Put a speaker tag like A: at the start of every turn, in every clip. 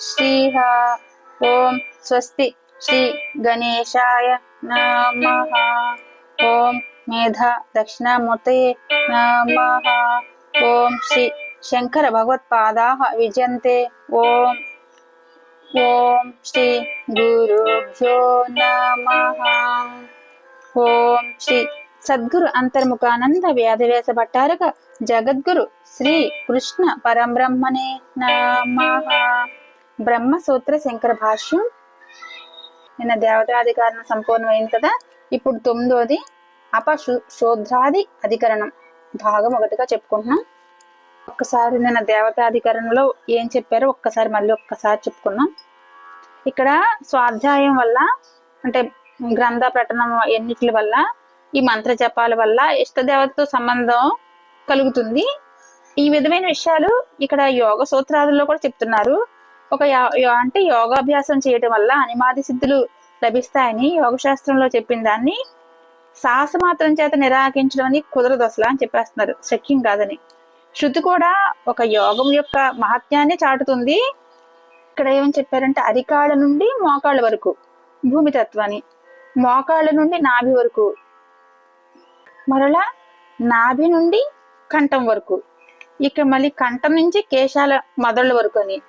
A: శ్రీహ ఓం స్వస్తి శ్రీ గణేశాయ నమ ఓం మేధ దక్షిణామూర్తే నమ ఓం శ్రీ శంకర భగవత్పాదా విజయంతే ఓం ఓం శ్రీ గురుభ్యో నమ ఓం శ్రీ సద్గురు అంతర్ముఖానంద వ్యాధవేశ భట్టారక జగద్గురు శ్రీ కృష్ణ పరంబ్రహ్మణే నమ బ్రహ్మసూత్ర శంకర భాష్యం. నిన్న దేవతాధికారణం సంపూర్ణమైంది కదా? ఇప్పుడు తొమ్మిదోది అపశు శూద్రాది అధికరణం. భాగం ఒకటిగా చెప్పుకుంటున్నాం. ఒక్కసారి నిన్న దేవతాధికరణలో ఏం చెప్పారో ఒక్కసారి మళ్ళీ ఒక్కసారి చెప్పుకున్నాం ఇక్కడ స్వాధ్యాయం వల్ల అంటే గ్రంథ ప్రకటన ఎన్నిటి వల్ల ఈ మంత్ర జపాల వల్ల ఇష్టదేవతతో సంబంధం కలుగుతుంది. ఈ విధమైన విషయాలు ఇక్కడ యోగ సూత్రాదుల్లో కూడా చెప్తున్నారు. ఒక యా- అంటే యోగాభ్యాసం చేయటం వల్ల అనిమాది సిద్ధులు లభిస్తాయని యోగ శాస్త్రంలో చెప్పిన దాన్ని సాహస మాత్రం చేత నిరాకరించడం అని కుదరదు అసలు అని చెప్పేస్తున్నారు. శక్యం కాదని. శృతి కూడా ఒక యోగం యొక్క మహత్యాన్ని చాటుతుంది. ఇక్కడ ఏమని చెప్పారంటే అరికాళ్ళ నుండి మోకాళ్ళ వరకు భూమి తత్వాన్ని. మోకాళ్ళ నుండి నాభి వరకు మరలా నాభి నుండి కంఠం వరకు. ఇక మళ్ళీ కంఠం నుంచి కేశాల మొదళ్ళ వరకు అని.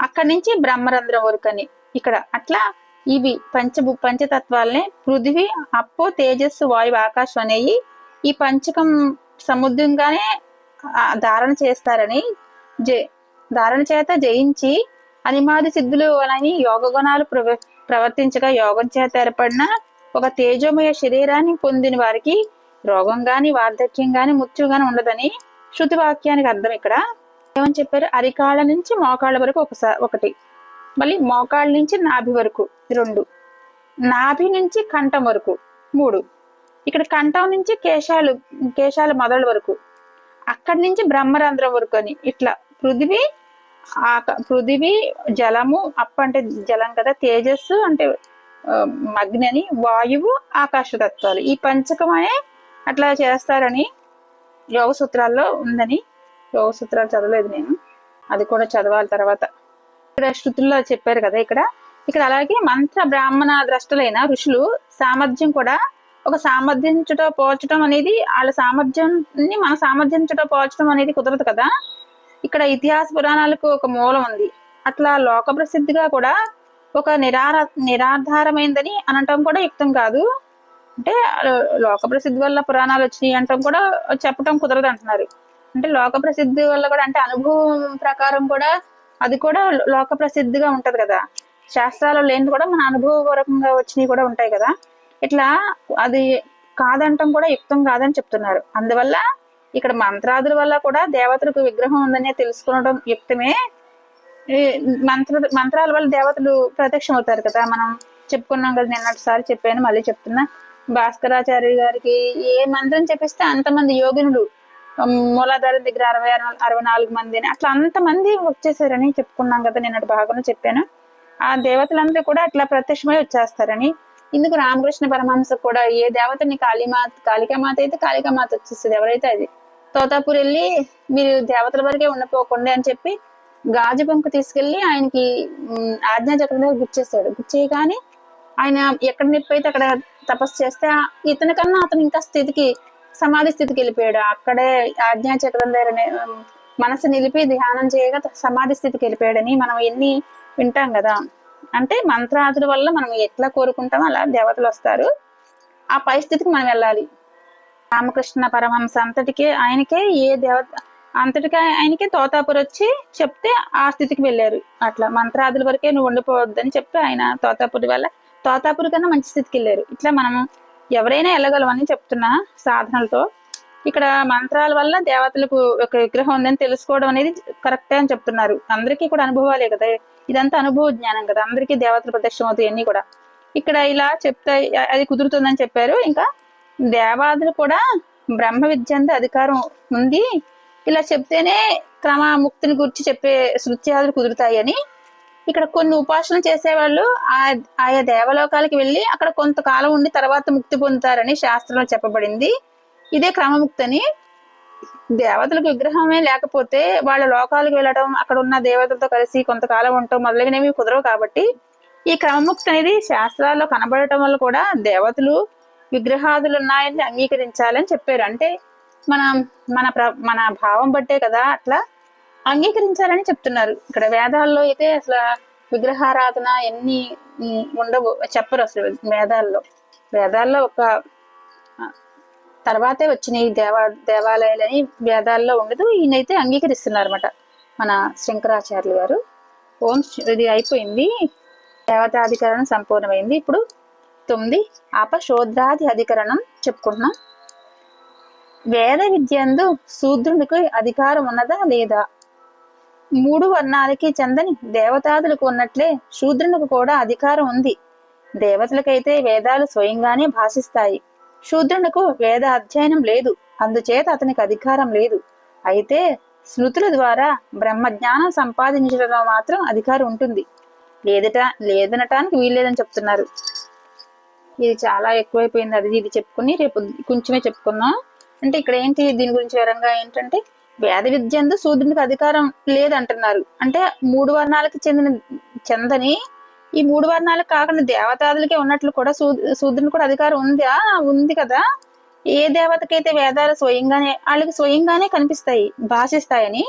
A: అక్కడి నుంచి బ్రహ్మరంధ్రం వరకు అని ఇక్కడ అట్లా ఇవి పంచభూ పంచతత్వాలనే పృథివి అప్పు తేజస్సు వాయువు ఆకాశం అనేవి ఈ పంచకం సముద్రంగానే ధారణ చేస్తారని జే ధారణ చేత జయించి అనిమాది సిద్ధులు అని యోగ గుణాలు ప్రవ ప్రవర్తించగా యోగం చేత ఏర్పడిన ఒక తేజోమయ శరీరాన్ని పొందిన వారికి రోగం గాని వార్ధక్యం గాని మృత్యు గాని ఉండదని శృతి వాక్యానికి అర్థం ఇక్కడ. ఏమని చెప్పారు? అరికాళ్ళ నుంచి మోకాళ్ళ వరకు ఒకసారి ఒకటి. మళ్ళీ మోకాళ్ళ నుంచి నాభి వరకు రెండు. నాభి నుంచి కంఠం వరకు మూడు. ఇక్కడ కంఠం నుంచి కేశాలు కేశాల మొదల వరకు అక్కడి నుంచి బ్రహ్మరంధ్రం వరకు అని. ఇట్లా పృథివీ ఆక పృథివీ జలము అప్ప అంటే జలం కదా తేజస్సు అంటే మగ్ని అగ్ని అని వాయువు ఆకాశ తత్వాలు ఈ పంచకం అనే అట్లా చేస్తారని యోగ సూత్రాల్లో ఉందని యోగ సూత్రాలు చదవలేదు నేను. అది కూడా చదవాలి తర్వాత. ఇక్కడ శృతుల్లో చెప్పారు కదా ఇక్కడ. ఇక్కడ అలాగే మంత్ర బ్రాహ్మణ ద్రష్టలైన ఋషులు సామర్థ్యం కూడా ఒక సామర్థ్యంచుట పోల్చడం అనేది వాళ్ళ సామర్థ్యాన్ని మన సామర్థ్యంచుట పోల్చడం అనేది కుదరదు కదా. ఇక్కడ ఇతిహాస పురాణాలకు ఒక మూలం ఉంది. అట్లా లోక ప్రసిద్ధిగా కూడా ఒక నిరార నిరాధారమైందని అనటం కూడా యుక్తం కాదు. అంటే లోక ప్రసిద్ధి వల్ల పురాణాలు వచ్చినాయి అనటం కూడా చెప్పటం కుదరదు అంటున్నారు. అంటే లోక ప్రసిద్ధి వల్ల కూడా అంటే అనుభవం ప్రకారం కూడా అది కూడా లోక ప్రసిద్ధిగా ఉంటది కదా. శాస్త్రాలు లేనిది కూడా మన అనుభవపూర్వకంగా వచ్చినవి కూడా ఉంటాయి కదా. ఇట్లా అది కాదంటం కూడా యుక్తం కాదని చెప్తున్నారు. అందువల్ల ఇక్కడ మంత్రాదుల వల్ల కూడా దేవతలకు విగ్రహం ఉందని తెలుసుకోవడం యుక్తమే. మంత్ర మంత్రాల వల్ల దేవతలు ప్రత్యక్షం అవుతారు కదా. మనం చెప్పుకున్నాం కదా నిన్నటిసారి చెప్పాను మళ్ళీ చెప్తున్నా. భాస్కరాచార్య గారికి ఏ మంత్రం చెప్పిస్తే అంతమంది యోగినుడు మూలాధారం దగ్గర అరవై అరవై నాలుగు మందిని అట్లా అంతమంది వచ్చేసారని చెప్పుకున్నాం కదా నిన్నటి భాగంలో చెప్పాను. ఆ దేవతలందరూ కూడా అట్లా ప్రత్యక్షమై వచ్చేస్తారని. ఇందుకు రామకృష్ణ పరమహంస కూడా ఏ దేవతని కాళీమాత కాళికామాత అయితే కాళికామాత వచ్చేస్తుంది ఎవరైతే అది. తోతాపూర్ వెళ్ళి మీరు దేవతల వరకే ఉండిపోకుండా అని చెప్పి గాజు పంకు తీసుకెళ్ళి ఆయనకి ఉమ్, ఆజ్ఞా చక్రం దగ్గర గుచ్చేస్తాడు గుచ్చేయగానే ఆయన ఎక్కడ నొప్పి అయితే అక్కడ తపస్సు చేస్తే ఇతని కన్నా అతను ఇంకా స్థితికి సమాధి స్థితికి వెళ్ళిపోయాడు. అక్కడే ఆజ్ఞాచక్రం దగ్గర మనసు నిలిపి ధ్యానం చేయగా సమాధి స్థితికి వెళ్ళిపోయాడని మనం ఎన్ని వింటాం కదా. అంటే మంత్రాదుల వల్ల మనం ఎట్లా కోరుకుంటామో అలా దేవతలు వస్తారు. ఆ పై స్థితికి మనం వెళ్ళాలి. రామకృష్ణ పరమహంస అంతటికే ఆయనకే ఏ దేవత అంతటికే ఆయనకే తోతాపురి వచ్చి చెప్తే ఆ స్థితికి వెళ్ళారు. అట్లా మంత్రాదుల వరకే నువ్వు ఉండిపోవద్దని చెప్పి ఆయన తోతాపురి వల్ల తోతాపురి కన్నా మంచి స్థితికి వెళ్ళారు. ఇట్లా మనము ఎవరైనా వెళ్ళగలమని చెప్తున్నా సాధనలతో. ఇక్కడ మంత్రాల వల్ల దేవతలకు ఒక విగ్రహం ఉందని తెలుసుకోవడం అనేది కరెక్టే అని చెప్తున్నారు. అందరికీ కూడా అనుభవాలే కదా. ఇదంతా అనుభవ జ్ఞానం కదా. అందరికీ దేవతలు ప్రత్యక్షం అవుతాయి అన్ని కూడా. ఇక్కడ ఇలా చెప్తే అది కుదురుతుందని చెప్పారు. ఇంకా దేవాదులు కూడా బ్రహ్మ విద్యంత అధికారం ఉంది. ఇలా చెప్తేనే క్రమ ముక్తిని గురించి చెప్పే శృత్యాదులు కుదురుతాయని ఇక్కడ కొన్ని ఉపాసన చేసేవాళ్ళు ఆ ఆయా దేవలోకాలకి వెళ్ళి అక్కడ కొంతకాలం ఉండి తర్వాత ముక్తి పొందుతారని శాస్త్రంలో చెప్పబడింది. ఇదే క్రమముక్తి అని దేవతలకు విగ్రహమే లేకపోతే వాళ్ళ లోకాలకు వెళ్ళడం అక్కడ ఉన్న దేవతలతో కలిసి కొంతకాలం ఉండటం మొదలైనవి కుదరవు కాబట్టి ఈ క్రమముక్తి అనేది శాస్త్రాల్లో కనబడటం వల్ల కూడా దేవతలు విగ్రహాదులు ఉన్నాయని అంగీకరించాలని చెప్పారు. అంటే మన మన ప్ర మన భావం బట్టే కదా అట్లా అంగీకరించాలని చెప్తున్నారు. ఇక్కడ వేదాల్లో అయితే అసలు విగ్రహారాధన ఎన్ని ఉండవు. చెప్పరు అసలు వేదాల్లో. వేదాల్లో ఒక తర్వాతే వచ్చినాయి దేవా దేవాలయాలని వేదాల్లో ఉండదు. ఈయనైతే అంగీకరిస్తున్నారు అనమాట మన శంకరాచార్యులు గారు. ఓం ఇది అయిపోయింది. దేవతాధికరణం సంపూర్ణమైంది. ఇప్పుడు తొమ్మిది అపశోద్రాది అధికరణం చెప్పుకుంటున్నాం. వేద విద్యందు శూద్రునికి అధికారం ఉన్నదా లేదా? మూడు వర్ణాలకి చెందని దేవతాదులకు ఉన్నట్లే శూద్రునికి కూడా అధికారం ఉంది. దేవతలకైతే వేదాలు స్వయంగానే భాషిస్తాయి. శూద్రునికి వేద అధ్యయనం లేదు. అందుచేత అతనికి అధికారం లేదు. అయితే స్మృతుల ద్వారా బ్రహ్మజ్ఞానం సంపాదించడంలో మాత్రం అధికారం ఉంటుంది. లేదట లేదనటానికి వీల్లేదని చెప్తున్నారు. ఇది చాలా ఎక్కువైపోయింది. అది ఇది చెప్పుకుని రేపు కొంచెమే చెప్పుకుందాం. అంటే ఇక్కడ ఏంటి దీని గురించి వివరంగా ఏంటంటే వేద విద్యందు శూద్రునికి అధికారం లేదంటున్నారు. అంటే మూడు వర్ణాలకి చెందిన చెందని ఈ మూడు వర్ణాలకు కాకుండా దేవతాదులకే ఉన్నట్లు కూడా శూ కూడా అధికారం ఉందా? ఉంది కదా. ఏ దేవతకైతే వేదాలు స్వయంగానే వాళ్ళకి స్వయంగానే కనిపిస్తాయి భాషిస్తాయని.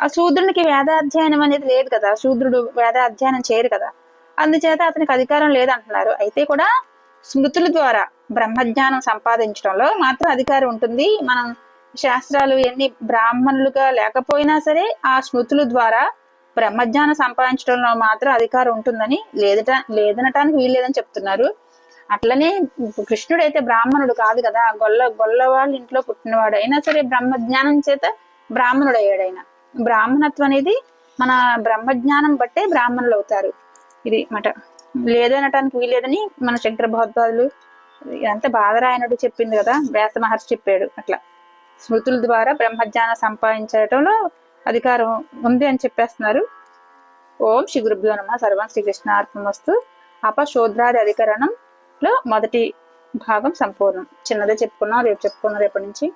A: ఆ శూద్రునికి వేదాధ్యయనం అనేది లేదు కదా. శూద్రుడు వేద అధ్యయనం చేయరు కదా. అందుచేత అతనికి అధికారం లేదంటున్నారు. అయితే కూడా స్మృతుల ద్వారా బ్రహ్మజ్ఞానం సంపాదించడంలో మాత్రం అధికారం ఉంటుంది. మనం శాస్త్రాలు ఎన్ని బ్రాహ్మణులుగా లేకపోయినా సరే ఆ స్మృతుల ద్వారా బ్రహ్మజ్ఞానం సంపాదించడంలో మాత్రం అధికారం ఉంటుందని లేదట లేదనటానికి వీల్లేదని చెప్తున్నారు. అట్లనే కృష్ణుడు అయితే బ్రాహ్మణుడు కాదు కదా. గొల్ల గొల్ల వాళ్ళ ఇంట్లో పుట్టినవాడు అయినా సరే బ్రహ్మజ్ఞానం చేత బ్రాహ్మణుడు అయ్యాడు ఆయన బ్రాహ్మణత్వం అనేది మన బ్రహ్మజ్ఞానం బట్టే బ్రాహ్మణులు అవుతారు. ఇది మాట. లేదనటానికి వీలేదని మన శంకర భగవద్పాదులు ఇదంతా బాధరాయణుడు చెప్పింది కదా. వ్యాస మహర్షి చెప్పాడు అట్లా. స్మృతుల ద్వారా బ్రహ్మజ్ఞానం సంపాదించడంలో అధికారం ఉంది అని చెప్పేస్తున్నారు. ఓం శ్రీ గురుభ్యో నమ. సర్వం శ్రీకృష్ణ అర్పణమస్తు అపశోద్రాది అధికరణంలో మొదటి భాగం సంపూర్ణం. చిన్నదే చెప్పుకున్నాం రేపు చెప్పుకున్నాం రేపటి నుంచి.